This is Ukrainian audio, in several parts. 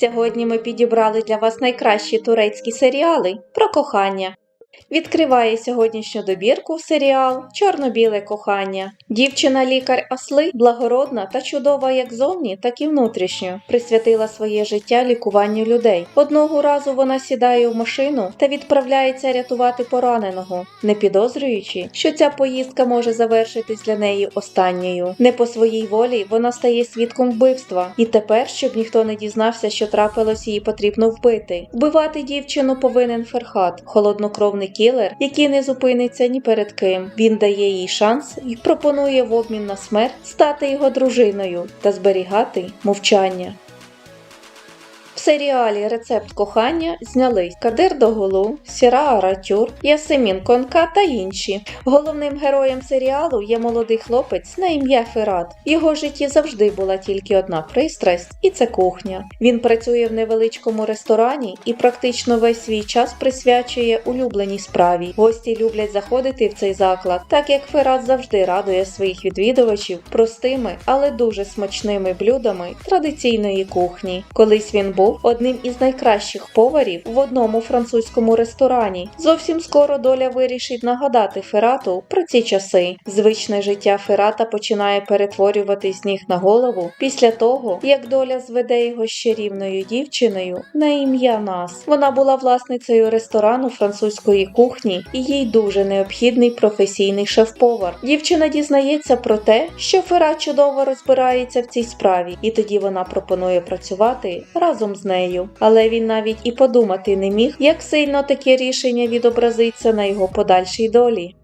Сьогодні ми підібрали для вас найкращі турецькі серіали про кохання. Відкриває сьогоднішню добірку серіал Чорно-біле кохання. Дівчина-лікар Асли благородна та чудова як зовні, так і внутрішньо. Присвятила своє життя лікуванню людей. Одного разу вона сідає в машину та відправляється рятувати пораненого, не підозрюючи, що ця поїздка може завершитись для неї останньою. Не по своїй волі вона стає свідком вбивства, і тепер, щоб ніхто не дізнався, що трапилось, її потрібно вбити. Вбивати дівчину повинен Ферхат, холоднокровний кілер, який не зупиниться ні перед ким. Він дає їй шанс і пропонує в обмін на смерть стати його дружиною та зберігати мовчання. Серіалі Рецепт кохання знялись Кадир Доголу, Сіра Аратюр, Ясемін Конка та інші. Головним героєм серіалу є молодий хлопець на ім'я Ферат. Його житті завжди була тільки одна пристрасть, і це кухня. Він працює в невеличкому ресторані і практично весь свій час присвячує улюбленій справі. Гості люблять заходити в цей заклад, так як Ферат завжди радує своїх відвідувачів простими, але дуже смачними блюдами традиційної кухні. Колись він був одним із найкращих поварів в одному французькому ресторані. Зовсім скоро доля вирішить нагадати Ферату про ці часи. Звичне життя Ферата починає перетворюватись з ніг на голову після того, як доля зведе його з чарівною дівчиною на ім'я Нас. Вона була власницею ресторану французької кухні і їй дуже необхідний професійний шеф-повар. Дівчина дізнається про те, що Ферат чудово розбирається в цій справі, і тоді вона пропонує працювати разом з нею. Але він навіть і подумати не міг, як сильно таке рішення відобразиться на його подальшій долі.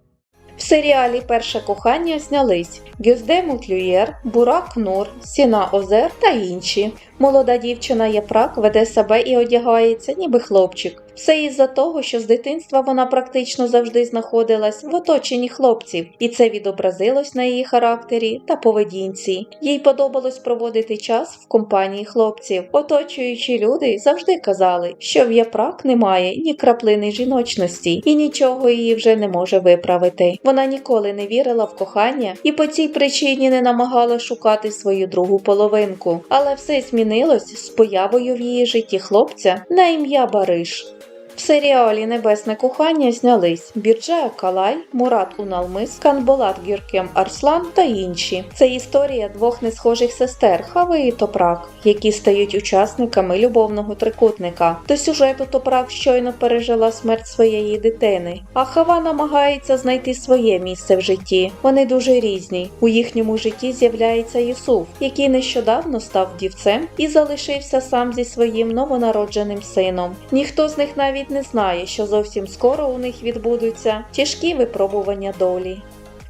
В серіалі Перше кохання знялись Гюзде Мутлюєр, Бурак Нур, Сіна Озер та інші. Молода дівчина Япрак веде себе і одягається, ніби хлопчик. Все із-за того, що з дитинства вона практично завжди знаходилась в оточенні хлопців, і це відобразилось на її характері та поведінці. Їй подобалось проводити час в компанії хлопців. Оточуючі люди завжди казали, що в Япрак немає ні краплини жіночності, і нічого її вже не може виправити. Вона ніколи не вірила в кохання і по цій причині не намагала шукати свою другу половинку. Але все змінилось з появою в її житті хлопця на ім'я Бариш. В серіалі Небесне кохання знялись Бірджа Калай, Мурат Уналмис, Канболат Гюркем Арслан та інші. Це історія двох несхожих сестер Хави і Топрак, які стають учасниками любовного трикутника. До сюжету Топрак щойно пережила смерть своєї дитини, а Хава намагається знайти своє місце в житті. Вони дуже різні. У їхньому житті з'являється Юсуф, який нещодавно став дівцем і залишився сам зі своїм новонародженим сином. Ніхто з них навіть не знає, що зовсім скоро у них відбудуться тяжкі випробування долі.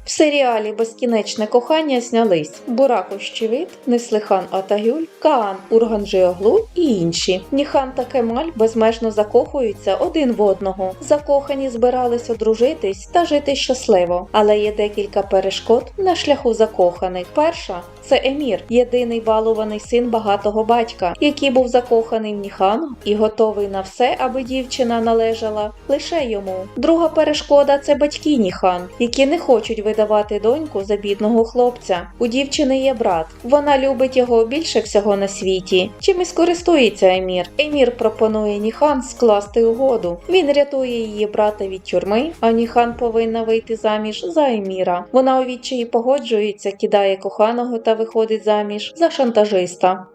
В серіалі Безкінечне кохання знялись Бурак Ощевіт, Неслихан Атагюль, Каан Урганджіоглу і інші. Ніхан та Кемаль безмежно закохуються один в одного. Закохані збирались одружитись та жити щасливо, але є декілька перешкод на шляху закоханих. Перша це Емір, єдиний балуваний син багатого батька, який був закоханий в Ніхану і готовий на все, аби дівчина належала лише йому. Друга перешкода це батьки Ніхан, які не хочуть видавати доньку за бідного хлопця. У дівчини є брат. Вона любить його більше всього на світі. Чим і скористується Емір. Емір пропонує Ніхан скласти угоду. Він рятує її брата від тюрми, а Ніхан повинна вийти заміж за Еміра. Вона у відчаї погоджується, кидає коханого та виходить заміж за шантажиста.